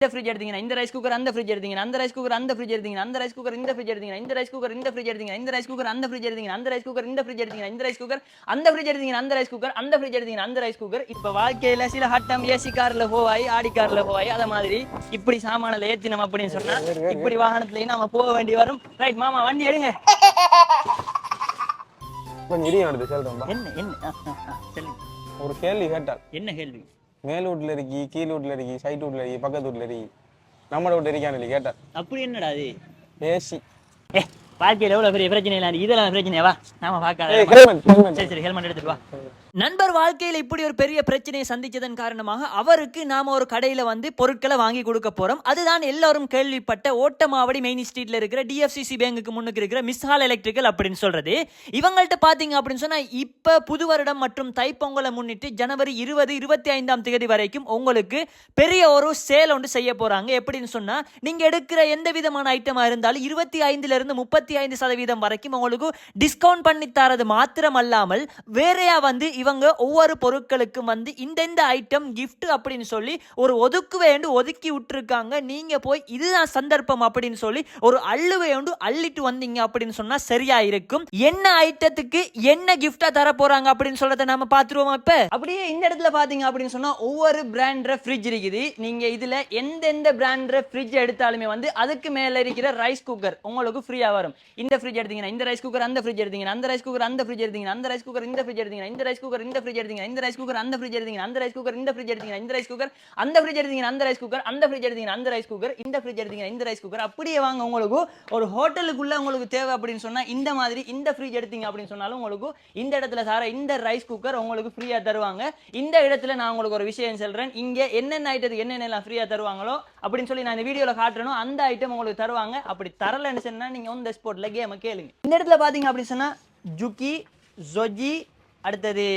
இந்த ஃப்ரிட்ஜ் எடுத்தீங்கன்னா இந்த ரைஸ் குக்கர் அந்த ஃப்ரிட்ஜ் எடுத்தீங்கன்னா அந்த ரைஸ் குக்கர் அந்த ஃப்ரிட்ஜ் எடுத்தீங்கன்னா அந்த ரைஸ் குக்கர் இந்த ஃப்ரிட்ஜ் எடுத்தீங்கன்னா இந்த ரைஸ் குக்கர் இந்த ஃப்ரிட்ஜ் எடுத்தீங்கன்னா இந்த ரைஸ் குக்கர் அந்த ஃப்ரிட்ஜ் எடுத்தீங்கன்னா அந்த ரைஸ் குக்கர் இந்த ஃப்ரிட்ஜ் எடுத்தீங்கன்னா இந்த ரைஸ் குக்கர் அந்த ஃப்ரிட்ஜ் எடுத்தீங்கன்னா அந்த ரைஸ் குக்கர் அந்த ஃப்ரிட்ஜ் எடுத்தீங்கன்னா அந்த ரைஸ் குக்கர் இப்போ வாழ்க்கையில சில ஹட்டம் ஏசி கார்ல போவாய் ஆடி கார்ல போவாய் அத மாதிரி இப்படி சாமானில் ஏத்தினோம் அப்படின்னு சொன்னா இப்படி வாகனத்துலயும் நாம போக வேண்டி வரும். ரைட் மாமா வண்டி எடுங்க. என்ன என்ன? ஒரு கேள்வி கேட்டால் என்ன கேள்வி? மேல் வீட்டுல இருக்கி கீழ் வீட்டுல இருக்கி சைட் வீட்டுல இருக்கி பக்கத்து வீட்டுல இருக்கி. நம்ம வீட்டு இருக்கான்னு கேட்டார் அப்படி என்னடா அது? ஏசி ஏ வாழ்க்கையில எவ்வளவு பெரிய பிரச்சனை இல்லை இதெல்லாம் பிரச்சனையா? நாம பார்க்காத சரி சரி ஹெல்மெட் எடுத்துட்டு வா. நண்பர் வாழ்க்கையில் இப்படி ஒரு பெரிய பிரச்சனையை சந்திச்சதன் காரணமாக அவருக்கு நாம ஒரு கடையில வந்து பொருட்களை வாங்கி கொடுக்க போறோம். அதுதான் எல்லாரும் கேள்விப்பட்ட ஓட்டமாவடி மெயின் ஸ்ட்ரீட்ல இருக்கிற டிஎஃப்சிசி பேங்குக்கு முன்னுக்கு இருக்கிற மிஸ்ஹால் எலக்ட்ரிக்கல் அப்படின்னு சொல்றது. இவங்கள்ட்ட பாத்தீங்க அப்படின்னு சொன்னா இப்ப புது வருடம் மற்றும் தைப்பொங்கலை முன்னிட்டு ஜனவரி இருபது இருபத்தி ஐந்தாம் தேதி வரைக்கும் உங்களுக்கு பெரிய ஒரு சேல் ஒன்று செய்ய போறாங்க. எப்படின்னு சொன்னா நீங்க எடுக்கிற எந்த விதமான ஐட்டமா இருந்தாலும் இருபத்தி ஐந்துல இருந்து முப்பத்தி ஐந்து சதவீதம் வரைக்கும் உங்களுக்கு டிஸ்கவுண்ட் பண்ணி தரது மாத்திரம் அல்லாமல் வேறையா வந்து இவங்க ஒவ்வொரு பொருட்களுக்கும் வந்து இந்தெந்த ஐட்டம் கிஃப்ட் அப்படின்னு சொல்லி ஒரு ஒதுக்கு வேண்டு ஒதுக்கி விட்டுருக்காங்க. நீங்கள் போய் இதுதான் சந்தர்ப்பம் அப்படின்னு சொல்லி ஒரு அள்ளுவை ஒன்று அள்ளிட்டு வந்தீங்க அப்படின்னு சொன்னால் சரியா இருக்கும். என்ன ஐட்டத்துக்கு என்ன கிஃப்டாக தர போறாங்க அப்படின்னு சொல்கிறத நம்ம பார்த்துருவோம் இப்போ? அப்படியே இந்த இடத்துல பார்த்தீங்க அப்படின்னு சொன்னால் ஒவ்வொரு பிராண்ட்ற ஃப்ரிட்ஜ் இருக்குது. நீங்க இதுல எந்தெந்த பிராண்ட்ற ஃப்ரிட்ஜ் எடுத்தாலுமே வந்து அதுக்கு மேலே இருக்கிற ரைஸ் குக்கர் உங்களுக்கு ஃப்ரீயாக வரும். இந்த ஃப்ரிட்ஜ் எடுத்தீங்கன்னா இந்த ரைஸ் குக்கர் அந்த ஃப்ரிட்ஜ் எடுத்தீங்கன்னா அந்த ரைஸ் குக்கர் அந்த ஃப்ரிட்ஜ் எடுத்தீங்கன்னா அந்த ரைஸ் குக்கர் இந்த ஃப்ரிட்ஜ் எடுத்தீங்கன்னா இந்த ரைஸ் குக்கர் குக்கர் இந்த ஃப்ரிட்ஜ் எடுத்தீங்க இந்த ரைஸ் குக்கர் அந்த ஃப்ரிட்ஜ் எடுத்தீங்க அந்த ரைஸ் குக்கர் இந்த ஃப்ரிட்ஜ் எடுத்தீங்க இந்த ரைஸ் குக்கர் அந்த ஃப்ரிட்ஜ் எடுத்தீங்க அந்த ரைஸ் குக்கர் அந்த ஃப்ரிட்ஜ் எடுத்தீங்க அந்த ரைஸ் குக்கர் இந்த ஃப்ரிட்ஜ் எடுத்தீங்க இந்த ரைஸ் குக்கர் அப்படியே வாங்க உங்களுக்கு ஒரு ஹோட்டலுக்குள்ள உங்களுக்கு தேவை அப்படின்னு சொன்னா இந்த மாதிரி இந்த ஃப்ரிட்ஜ் எடுத்தீங்க அப்படின்னு சொன்னாலும் உங்களுக்கு இந்த இடத்துல சார இந்த ரைஸ் குக்கர் உங்களுக்கு ஃப்ரீயா தருவாங்க. இந்த இடத்துல நான் உங்களுக்கு ஒரு விஷயம் சொல்றேன். இங்க என்னென்ன ஐட்டத்துக்கு என்னென்னலாம் ஃப்ரீயா தருவாங்களோ அப்படின்னு சொல்லி நான் இந்த வீடியோல காட்டணும் அந்த ஐட்டம் உங்களுக்கு தருவாங்க. அப்படி தரலன்னு சொன்னா நீங்க வந்து ஸ்போர்ட்ல ஸ்பாட்ல கேமை கேளுங்க. இந்த இடத்துல பாத்தீங்க அப்படின்னு சொன்னா ஜுக்கி ஜொஜி அடுத்தது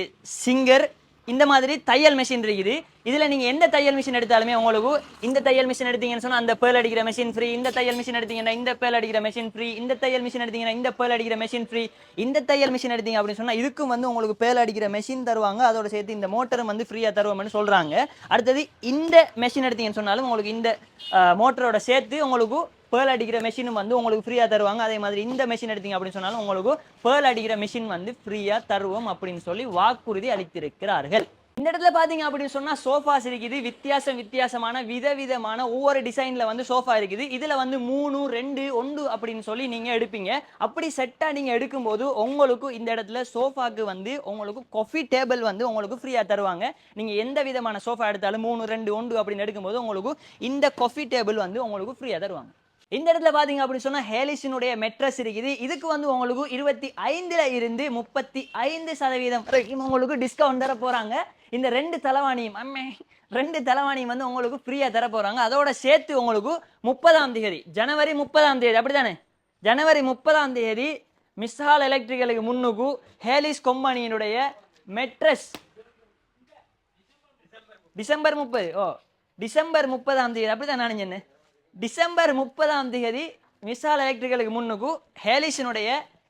சிங்கர் இந்த மாதிரி தையல் மிஷின் இருக்குது. இதில் நீங்கள் எந்த தையல் மிஷின் எடுத்தாலுமே உங்களுக்கு இந்த தையல் மிஷின் எடுத்தீங்கன்னு சொன்னால் அந்த பேல் அடிக்கிற மிஷின் ஃப்ரீ இந்த தையல் மிஷின் எடுத்தீங்கன்னா இந்த பேல் அடிக்கிற மிஷின் ஃப்ரீ இந்த தையல் மிஷின் எடுத்தீங்கன்னா இந்த பேல் அடிக்கிற மிஷின் ஃப்ரீ இந்த தையல் மிஷின் எடுத்தீங்க அப்படின்னு சொன்னால் இதுக்கும் வந்து உங்களுக்கு பேல் அடிக்கிற மிஷின் தருவாங்க. அதோட சேர்த்து இந்த மோட்டரும் வந்து ஃப்ரீயாக தருவோம்னு சொல்கிறாங்க அடுத்தது இந்த மெஷின் எடுத்தீங்கன்னு சொன்னாலும் உங்களுக்கு இந்த மோட்டரோட சேர்த்து உங்களுக்கு பேர்ல் அடிக்கிற மெஷினும் வந்து உங்களுக்கு ஃப்ரீயாக தருவாங்க. அதே மாதிரி இந்த மெஷின் எடுத்தீங்க அப்படின்னு சொன்னாலும் உங்களுக்கு பேர்ல் அடிக்கிற மெஷின் வந்து ஃப்ரீயாக தருவோம் அப்படின்னு சொல்லி வாக்குறுதி அளித்திருக்கிறார்கள். இந்த இடத்துல பார்த்தீங்க அப்படின்னு சொன்னால் சோஃபாஸ் இருக்குது. வித்தியாசம் வித்தியாசமான விதவிதமான ஒவ்வொரு டிசைனில் வந்து சோஃபா இருக்குது. இதில் வந்து மூணு ரெண்டு ஒன்று அப்படின்னு சொல்லி நீங்கள் எடுப்பீங்க. அப்படி செட்டாக நீங்கள் எடுக்கும்போது உங்களுக்கு இந்த இடத்துல சோஃபாக்கு வந்து உங்களுக்கு காஃபி டேபிள் வந்து உங்களுக்கு ஃப்ரீயாக தருவாங்க. நீங்கள் எந்த விதமான சோஃபா எடுத்தாலும் மூணு ரெண்டு ஒன்று அப்படின்னு எடுக்கும்போது உங்களுக்கு இந்த காஃபி டேபிள் வந்து உங்களுக்கு ஃப்ரீயாக தருவாங்க. இந்த இடத்துல பார்த்தீங்க அப்படின்னு சொன்னால் ஹேலிஸினுடைய மெட்ரஸ் இருக்குது. இதுக்கு வந்து உங்களுக்கு இருபத்தி ஐந்தில் இருந்து முப்பத்தி ஐந்து சதவீதம் வரைக்கும் உங்களுக்கு டிஸ்கவுண்ட் தர போகிறாங்க இந்த ரெண்டு தலைவாணியும் அம்மே ரெண்டு தலைவாணியும் வந்து உங்களுக்கு ஃப்ரீயாக தர போகிறாங்க அதோட சேர்த்து உங்களுக்கு முப்பதாம் தேதி ஜனவரி முப்பதாம் தேதி அப்படிதானே ஜனவரி முப்பதாம் தேதி மிஸ்ஹால் எலக்ட்ரிக்கலுக்கு முன்னுக்கு ஹேலிஸ் கம்பெனியினுடைய மெட்ரஸ். டிசம்பர் முப்பது ஓ டிசம்பர் முப்பதாம் தேதி அப்படிதான் நான் டிசம்பர் முப்பதாம் தேதி மிசால் எலக்ட்ரிக்கலுக்கு முன்னுக்கு ஹேலிஷனுடைய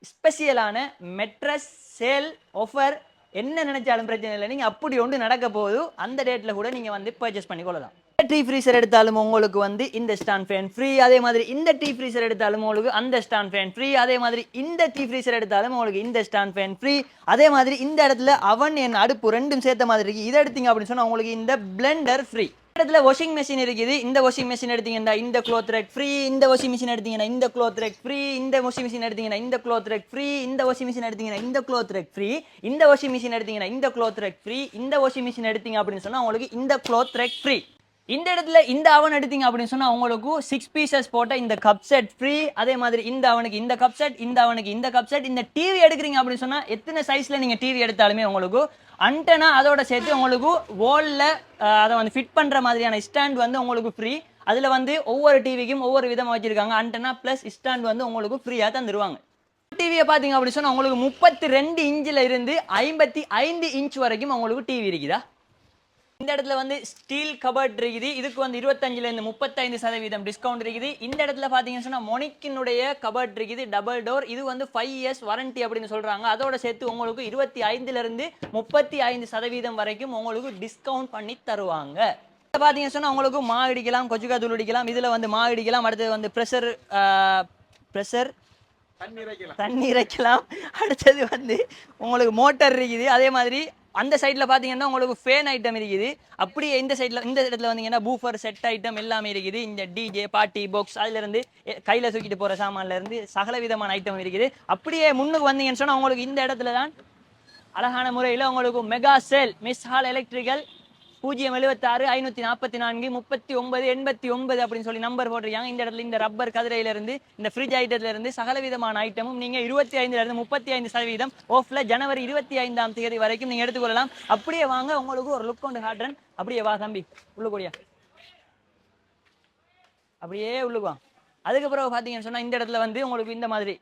ஸ்பெஷியலான மெட்ரஸ் சேல் ஆஃபர் என்ன நினைச்சாலும் பிரச்சனை இல்லை. நீங்கள் அப்படி ஒன்று நடக்க போகுது. அந்த டேட்டில் கூட நீங்கள் வந்து பர்ச்சேஸ் பண்ணிக்கொள்ளலாம் டீ ஃப்ரீசர் எடுத்தாலும் உங்களுக்கு வந்து இந்த ஸ்டாண்ட் ஃபேன் ஃப்ரீ அதே மாதிரி இந்த டீ ஃப்ரீசர் எடுத்தாலும் உங்களுக்கு அந்த ஸ்டாண்ட் ஃபேன் ஃப்ரீ அதே மாதிரி இந்த டீ ஃப்ரீசர் எடுத்தாலும் உங்களுக்கு இந்த ஸ்டாண்ட் ஃபேன் ஃப்ரீ அதே மாதிரி இந்த இடத்துல அவன் என் அடுப்பு ரெண்டும் சேர்த்த மாதிரி இருக்கு. இதை எடுத்தீங்க அப்படின்னு சொன்னால் உங்களுக்கு இந்த பிளெண்டர் ஃப்ரீ இடத்துல வாஷிங் மிஷின் இருக்குது. இந்த வாஷிங் மிஷின் எடுத்தீங்கன்னா இந்த க்ளோத் ரேக் ஃப்ரீ இந்த வாஷிங் மிஷின் எடுத்தீங்கன்னா இந்த க்ளோத் ரேக் ஃப்ரீ இந்த வாஷிங் மிஷின் எடுத்தீங்கன்னா இந்த க்ளோத் ரேக் ஃப்ரீ இந்த வாஷிங் மிஷின் எடுத்தீங்கன்னா இந்த க்ளோத் ரேக் ஃப்ரீ இந்த வாஷிங் மிஷின் எடுத்தீங்கன்னா இந்த க்ளோத் ரேக் ஃப்ரீ இந்த வாஷிங் மிஷின் எடுத்தீங்க அப்படின்னு சொன்னா உங்களுக்கு இந்த க்ளோத் ரேக் ஃப்ரீ இந்த இடத்துல இந்த அவன் எடுத்தீங்க அப்படின்னு சொன்னா உங்களுக்கு சிக்ஸ் பீசஸ் போட்ட இந்த கப் செட் ஃப்ரீ அதே மாதிரி இந்த அவனுக்கு இந்த கப் செட் இந்த அவனுக்கு இந்த கப் செட் இந்த டிவி எடுக்கிறீங்க அப்படின்னு சொன்னா எத்தனை சைஸ்ல நீங்க டிவி எடுத்தாலுமே உங்களுக்கு அண்டனா அதோட சேர்த்து உங்களுக்கு வால்ல அதை வந்து ஃபிட் பண்ற மாதிரியான ஸ்டாண்ட் வந்து உங்களுக்கு ஃப்ரீ அதுல வந்து ஒவ்வொரு டிவிக்கும் ஒவ்வொரு விதமா வச்சிருக்காங்க. அண்டனா பிளஸ் ஸ்டாண்ட் வந்து உங்களுக்கு ஃப்ரீயா தந்துருவாங்க. டிவியை பார்த்தீங்க அப்படின்னு சொன்னா உங்களுக்கு முப்பத்தி ரெண்டு இன்ச்சில் இருந்து ஐம்பத்தி ஐந்து இன்ச் வரைக்கும் உங்களுக்கு டிவி இருக்குதா? இந்த இடத்துல வந்து ஸ்டீல் கபர்ட் இருக்குது. இதுக்கு வந்து இருபத்தஞ்சுல இருந்து முப்பத்தைந்து சதவீதம் டிஸ்கவுண்ட் இருக்குது. இந்த இடத்துல பாத்தீங்கன்னு சொன்னா மொனிக்கினுடைய கபர்ட் இருக்குது. டபுள் டோர் இது வந்து ஃபைவ் இயர்ஸ் வாரண்டி அப்படின்னு சொல்றாங்க. அதோட சேர்த்து உங்களுக்கு இருபத்தி ஐந்துல இருந்து முப்பத்தி ஐந்து சதவீதம் வரைக்கும் உங்களுக்கு டிஸ்கவுண்ட் பண்ணி தருவாங்க. பார்த்தீங்கன்னு சொன்னா உங்களுக்கு மா அடிக்கலாம் கொச்சுக்கா தூள் அடிக்கலாம் இதுல வந்து மா அடிக்கலாம் அடுத்தது வந்து ப்ரெஷர் ப்ரெஷர் தண்ணி இறைக்கலாம். அடுத்தது வந்து உங்களுக்கு மோட்டார் இருக்குது. அதே மாதிரி அந்த சைடில் பார்த்தீங்கன்னா உங்களுக்கு ஃபேன் ஐட்டம் இருக்குது. அப்படியே இந்த சைடில் இந்த இடத்துல வந்தீங்கன்னா பூஃபர் செட் ஐட்டம் எல்லாமே இருக்குது. இந்த டிஜே பாட்டி பாக்ஸ் அதுலேருந்து கையில் தூக்கிட்டு போகிற சாமான்லேருந்து சகல விதமான ஐட்டம் இருக்குது. அப்படியே முன்னுக்கு வந்தீங்கன்னு சொன்னால் உங்களுக்கு இந்த இடத்துல தான் அழகான முறையில் உங்களுக்கு mega sale Miss Hall electrical பூஜ்ஜியம் எழுபத்தாறு ஐநூற்றி நாற்பத்தி நான்கு முப்பத்தி ஒன்பது எண்பத்தி ஒன்பது அப்படின்னு சொல்லி நம்பர் போட்டிருக்காங்க. இந்த இடத்துல இந்த ரப்பர் கதிரையில இருந்து இந்த ஃப்ரிட்ஜ் ஐட்டத்துல இருந்து சகல விதமான ஐட்டமும் நீங்க இருபத்தி ஐந்துலேருந்து முப்பத்தி ஐந்து சதவீதம் ஓஃபில் ஜனவரி இருபத்தி ஐந்தாம் தேதி வரைக்கும் நீங்க எடுத்துக்கொள்ளலாம். அப்படியே வாங்க உங்களுக்கு ஒரு லுக் கொண்டு காட்டுறேன் அப்படியே வா தம்பி. உள்ளுக்கூடியா. அப்படியே உள்ளுக்கு அதுக்கப்புறம் பார்த்தீங்கன்னு சொன்னா இந்த இடத்துல வந்து உங்களுக்கு இந்த மாதிரி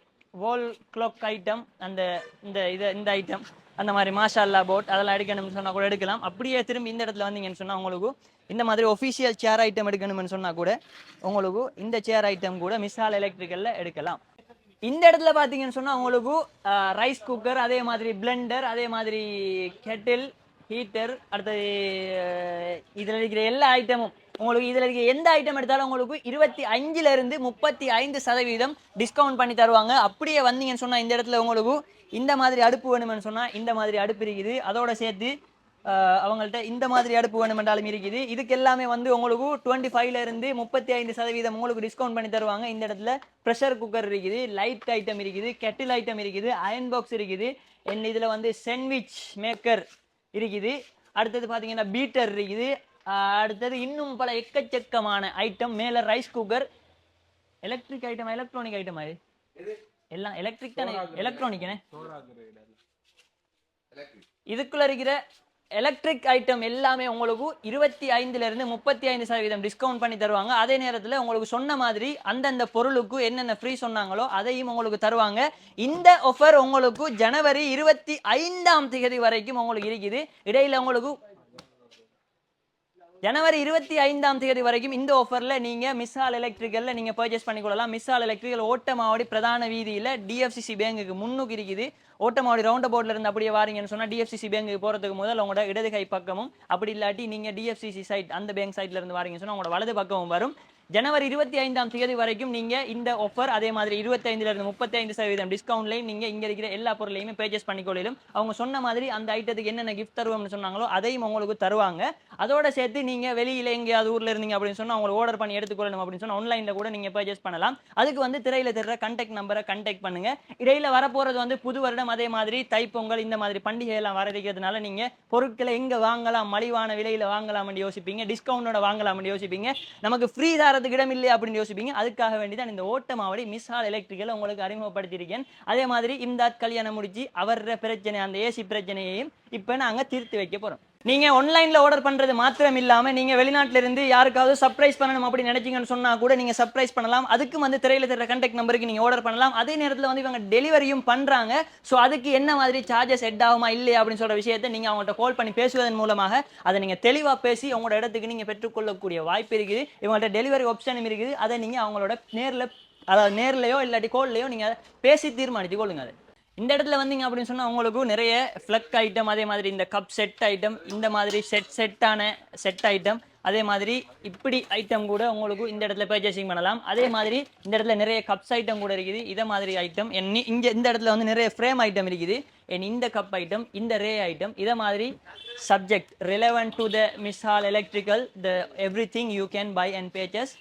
வால் கிளாக் ஐட்டம் அந்த இந்த இதை இந்த ஐட்டம் அந்த மாதிரி மாஷா போட் அதெல்லாம் எடுக்கணும்னு சொன்னால் கூட எடுக்கலாம். அப்படியே திரும்பி இந்த இடத்துல வந்தீங்கன்னு சொன்னால் உங்களுக்கு இந்த மாதிரி ஒஃபிஷியல் சேர் ஐட்டம் எடுக்கணும்னு சொன்னால் கூட உங்களுக்கு இந்த சேர் ஐட்டம் கூட மிஸ்ஸால் எலக்ட்ரிக்கலில் எடுக்கலாம். இந்த இடத்துல பார்த்தீங்கன்னு சொன்னா உங்களுக்கு ரைஸ் குக்கர் அதே மாதிரி பிளெண்டர் அதே மாதிரி கெட்டில் ஹீட்டர் அடுத்தது இதில் இருக்கிற எல்லா ஐட்டமும் உங்களுக்கு இதில் இருக்கிற எந்த ஐட்டம் எடுத்தாலும் உங்களுக்கு இருபத்தி அஞ்சுலேருந்து முப்பத்தி ஐந்து சதவீதம் டிஸ்கவுண்ட் பண்ணி தருவாங்க. அப்படியே வந்தீங்கன்னு சொன்னால் இந்த இடத்துல உங்களுக்கு இந்த மாதிரி அடுப்பு வேணுமென்னு சொன்னால் இந்த மாதிரி அடுப்பு இருக்குது. அதோட சேர்த்து அவங்கள்ட்ட இந்த மாதிரி அடுப்பு வேணுமென்றாலும் இருக்குது. இதுக்கு எல்லாமே வந்து உங்களுக்கு டுவெண்ட்டி ஃபைவ்லேருந்து முப்பத்தி ஐந்து சதவீதம் உங்களுக்கு டிஸ்கவுண்ட் பண்ணி தருவாங்க. இந்த இடத்துல ப்ரெஷர் குக்கர் இருக்குது லைட் ஐட்டம் இருக்குது கெட்டில் ஐட்டம் இருக்குது அயன் பாக்ஸ் இருக்குது. என் இதில் வந்து சாண்ட்விச் மேக்கர் இருக்குது. அடுத்தது பார்த்தீங்கன்னா பீட்டர் இருக்குது. அடுத்தது இன்னும் பல எக்கச்சக்கமான ஐட்டம் மேலே rice cooker electric item electronic item அது எல்லாம் எலக்ட்ரிக் தானே? எலக்ட்ரானிக்னே இதுக்குள்ள இருக்கிற எலக்ட்ரிக் ஐட்டம் எல்லாமே உங்களுக்கு இருபத்தி ஐந்துல இருந்து முப்பத்தி ஐந்து சதவீதம் டிஸ்கவுண்ட் பண்ணி தருவாங்க. அதே நேரத்தில் உங்களுக்கு சொன்ன மாதிரி அந்தந்த பொருளுக்கு என்னென்ன ஃப்ரீ சொன்னாங்களோ அதையும் உங்களுக்கு தருவாங்க. இந்த ஆஃபர் உங்களுக்கு ஜனவரி இருபத்தி ஐந்தாம் தேதி வரைக்கும் உங்களுக்கு இருக்குது. இடையில உங்களுக்கு ஜனவரி இருபத்தி ஐந்தாம் தேதி வரைக்கும் இந்த ஆஃபரில் நீங்கள் மிஸ்ஸால் எலக்ட்ரிக்கலில் நீங்கள் பர்ச்சேஸ் பண்ணிக்கொள்ளலாம் மிஸ்ஸால் எலக்ட்ரிக்கல் ஓட்டமாவடி பிரதான வீதியில் டிஎஃப்சிசி பேங்குக்கு முன்னுக்கு இருக்குது. ஓட்டமாவடி ரவுண்ட் போர்டில் இருந்து அப்படியே வாரீங்கன்னு சொன்னால் டிஎஃப்சிசி பேங்குக்கு போகிறதுக்கு முதல் உங்களோட இடது கை பக்கமும். அப்படி இல்லாட்டி நீங்கள் டிஎஃப்சிசி சைட் அந்த பேங்க் சைட்லேருந்து வாரீங்கன்னு சொன்னால் உங்களோட வலது பக்கமும் வரும். ஜனவரி இருபத்தி ஐந்தாம் தேதி வரைக்கும் நீங்க இந்த ஆஃபர் அதே மாதிரி இருபத்தைந்துல இருந்து முப்பத்தி ஐந்து சதவீதம் டிஸ்கவுண்ட்லையும் நீங்க இங்க இருக்கிற எல்லா பொருளையுமே பர்ச்சேஸ் பண்ணிக்கொள்ளும் அவங்க சொன்ன மாதிரி அந்த ஐட்டத்துக்கு என்னென்ன கிஃப்ட் தருவோம்னு சொன்னாங்களோ அதையும் உங்களுக்கு தருவாங்க. அதோட சேர்த்து நீங்க வெளியில எங்கேயாவது ஊர்ல இருந்தீங்க அப்படின்னு சொன்னா உங்களுக்கு ஆர்டர் பண்ணி எடுத்துக்கொள்ளணும் அப்படின்னு சொன்னா ஆன்லைன்ல கூட நீங்க பர்ச்சேஸ் பண்ணலாம். அதுக்கு வந்து திரையில தெரிற கண்டெக்ட் நம்பரை கண்டெக்ட் பண்ணுங்க. இடையில வரப்போறது வந்து புது வருடம் அதே மாதிரி தைப்பொங்கல் இந்த மாதிரி பண்டிகை எல்லாம் வர இருக்கிறதுனால நீங்க பொருட்களை எங்க வாங்கலாம் மலிவான விலையில வாங்கலாம்னு யோசிப்பீங்க டிஸ்கவுண்டோட வாங்கலாம்னு யோசிப்பீங்க. நமக்கு ஃப்ரீ போகிறதுக்கு இடம் இல்லை அப்படின்னு யோசிப்பீங்க. அதுக்காக வேண்டி தான் இந்த ஓட்டமாவடி மிஸ்ஸால் எலக்ட்ரிக்கல் உங்களுக்கு அறிமுகப்படுத்தியிருக்கேன். அதே மாதிரி இம்தாத் கல்யாணம் முடிச்சு அவர பிரச்சனை அந்த ஏசி பிரச்சனையையும் இப்போ நாங்க தீர்த்து வைக்க போறோம். நீங்க ஆன்லைன்ல ஆர்டர் பண்றது மாத்திரம் இல்லாம நீங்க வெளிநாட்டுல இருந்து யாருக்காவது சர்ப்ரைஸ் பண்ணணும் அப்படி நினைச்சீங்கன்னு சொன்னா கூட நீங்க சர்ப்ரைஸ் பண்ணலாம். அதுக்கும் வந்து திரையில தெரிய கண்டெக்ட் நம்பருக்கு நீங்க ஆர்டர் பண்ணலாம். அதே நேரத்துல வந்து இவங்க டெலிவரியும் பண்றாங்க. சோ அதுக்கு என்ன மாதிரி சார்ஜஸ் ஹெட் ஆகுமா இல்லையா அப்படின்னு சொல்ற விஷயத்தை நீங்க அவங்கள்ட்ட கால் பண்ணி பேசுவதன் மூலமாக அதை நீங்க தெளிவா பேசி உங்களோட இடத்துக்கு நீங்க பெற்றுக்கொள்ளக்கூடிய வாய்ப்பு இருக்குது. இவங்கள்ட்ட டெலிவரி ஆப்ஷனும் இருக்குது. அதை நீங்க அவங்களோட நேர்ல அதாவது நேர்லையோ இல்லாட்டி கோல்லையோ நீங்க பேசி தீர்மானித்து கொள்ளுங்க அதை. இந்த இடத்துல வந்தீங்க அப்படின்னு சொன்னால் உங்களுக்கு நிறைய ஃப்ளக் ஐட்டம் அதே மாதிரி இந்த கப் செட் ஐட்டம் இந்த மாதிரி செட் செட்டான செட் ஐட்டம் அதே மாதிரி இப்படி ஐட்டம் கூட உங்களுக்கு இந்த இடத்துல பர்ச்சேசிங் பண்ணலாம். அதே மாதிரி இந்த இடத்துல நிறைய கப்ஸ் ஐட்டம் கூட இருக்குது. இதை மாதிரி ஐட்டம் இங்க இந்த இடத்துல வந்து நிறைய ஃப்ரேம் ஐட்டம் இருக்குது. என் இந்த கப் ஐட்டம் இந்த ரே ஐட்டம் இதை மாதிரி subject relevant to the Miss Hall electrical the everything you can buy and purchase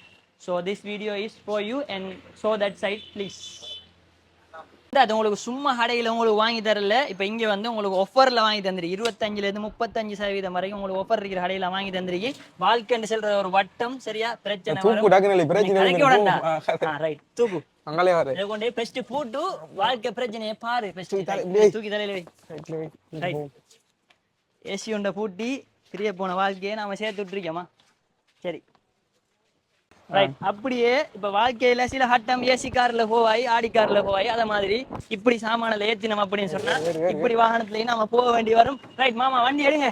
so this video is for you and show that side please அது உங்களுக்கு சும்மா கடையில் உங்களுக்கு வாங்கி தரல. இப்போ இங்கே வந்து உங்களுக்கு ஒஃபரில் வாங்கி தந்துருக்கு இருபத்தஞ்சிலேருந்து முப்பத்தஞ்சு சதவீதம் வரைக்கும் உங்களுக்கு ஒஃபர் இருக்கிற கடையில் வாங்கி தந்துருக்கு வாழ்க்கைன்னு சொல்ற ஒரு வட்டம் சரியா? பிரச்சனை தூக்கு ரைட் அங்காலே வர. இதை கொண்டு ஃபர்ஸ்ட் போட்டு வாழ்க்கை பிரச்சனையை பாரு. ஃபர்ஸ்ட். தூக்கி தலையில வை. ஏசி உண்டை பூட்டி பிரிய போன வாழ்க்கையை நாம சேர்த்து விட்டுருக்கோமா? சரி. ரைட் அப்படியே இப்ப வாழ்க்கையில சில ஹட்டம் ஏசி கார்ல போவாய் ஆடி கார்ல போவாய் அத மாதிரி இப்படி சாமானில் ஏத்தினோம் அப்படின்னு சொன்னா இப்படி வாகனத்துலயும் நாம போக வேண்டி வரும். ரைட் மாமா வண்டி எடுங்க.